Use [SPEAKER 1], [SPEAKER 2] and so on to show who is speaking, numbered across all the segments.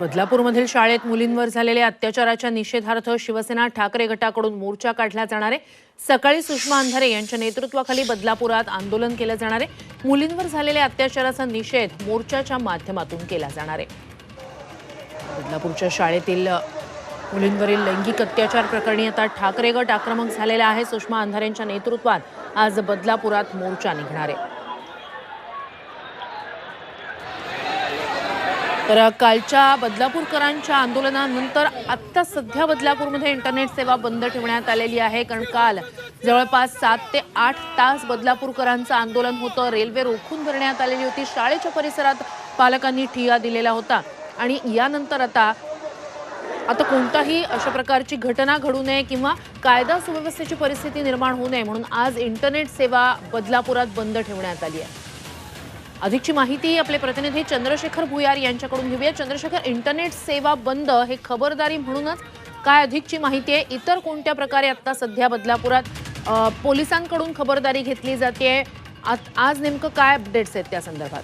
[SPEAKER 1] बदलापूरमधील शाळेत मुलींवर झालेल्या अत्याचाराच्या निषेधार्थ शिवसेना ठाकरे गटाकडून मोर्चा काढला जाणार. आहे सकाळी सुषमा अंधारे यांच्या नेतृत्वाखाली बदलापुरात आंदोलन केलं जाणार. आहे मुलींवर झालेल्या अत्याचाराचा निषेध मोर्चाच्या माध्यमातून केला जाणार. आहे बदलापूरच्या शाळेतील मुलींवरील लैंगिक अत्याचार प्रकरणी आता ठाकरे गट आक्रमक झालेला आहे. सुषमा अंधारेंच्या नेतृत्वात आज बदलापुरात मोर्चा निघणार. आहे तर कालच्या बदलापूरकरांच्या आंदोलनानंतर आत्ता सध्या बदलापूरमध्ये इंटरनेट सेवा बंद ठेवण्यात आलेली आहे. कारण काल जवळपास सात ते आठ तास बदलापूरकरांचं आंदोलन होतं. रेल्वे रोखून धरण्यात आलेली होती. शाळेच्या परिसरात पालकांनी ठिया दिलेला होता. आणि यानंतर आता आता कोणताही अशा प्रकारची घटना घडू नये किंवा कायदा सुव्यवस्थेची परिस्थिती निर्माण होऊ नये म्हणून आज इंटरनेट सेवा बदलापुरात बंद ठेवण्यात आली आहे. अधिकची माहिती आपले प्रतिनिधी चंद्रशेखर भुयार यांच्याकडून घेऊया. चंद्रशेखर इंटरनेट सेवा बंद हे खबरदारी म्हणूनच काय अधिकची माहिती आहे? इतर कोणत्या प्रकारे आता सध्या बदलापुरात पोलिसांकडून खबरदारी घेतली जाते? आज नेमकं काय अपडेट्स आहेत त्या संदर्भात?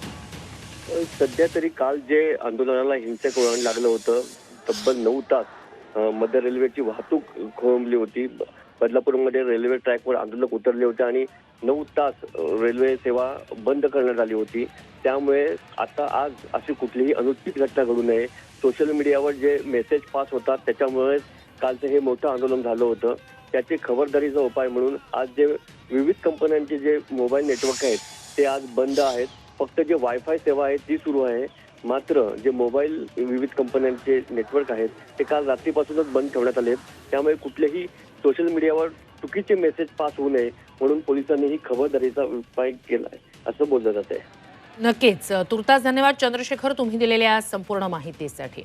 [SPEAKER 2] सध्या तरी काल जे आंदोलनाला हिंसक वळण लागलं होतं तब्बल नऊ तास मध्य रेल्वेची वाहतूक खोळंबली होती. बदलापूरमध्ये रेल्वे ट्रॅकवर आंदोलक उतरले होते आणि नऊ तास रेल्वे सेवा बंद करण्यात आली होती. त्यामुळे आता आज अशी कुठलीही अनुचित घटना घडू नये. सोशल मीडियावर जे मेसेज पास होतात त्याच्यामुळे कालचं हे मोठं आंदोलन झालं होतं. त्याची खबरदारीचा उपाय म्हणून आज जे विविध कंपन्यांचे जे मोबाईल नेटवर्क आहेत ते आज बंद आहेत. फक्त जे वायफाय सेवा आहे ती सुरू आहे. मात्र जे मोबाईल विविध कंपन्यांचे नेटवर्क आहेत ते काल रात्रीपासूनच बंद ठेवण्यात आले आहेत त्यामुळे कुठलेही सोशल मीडियावर चुकीचे मेसेज पास होऊ नये म्हणून पोलिसांनी ही खबरदारीचा उपाय केला आहे असं बोललं जात आहे
[SPEAKER 1] नक्कीच तुर्तास धन्यवाद. चंद्रशेखर तुम्ही दिलेल्या संपूर्ण माहितीसाठी.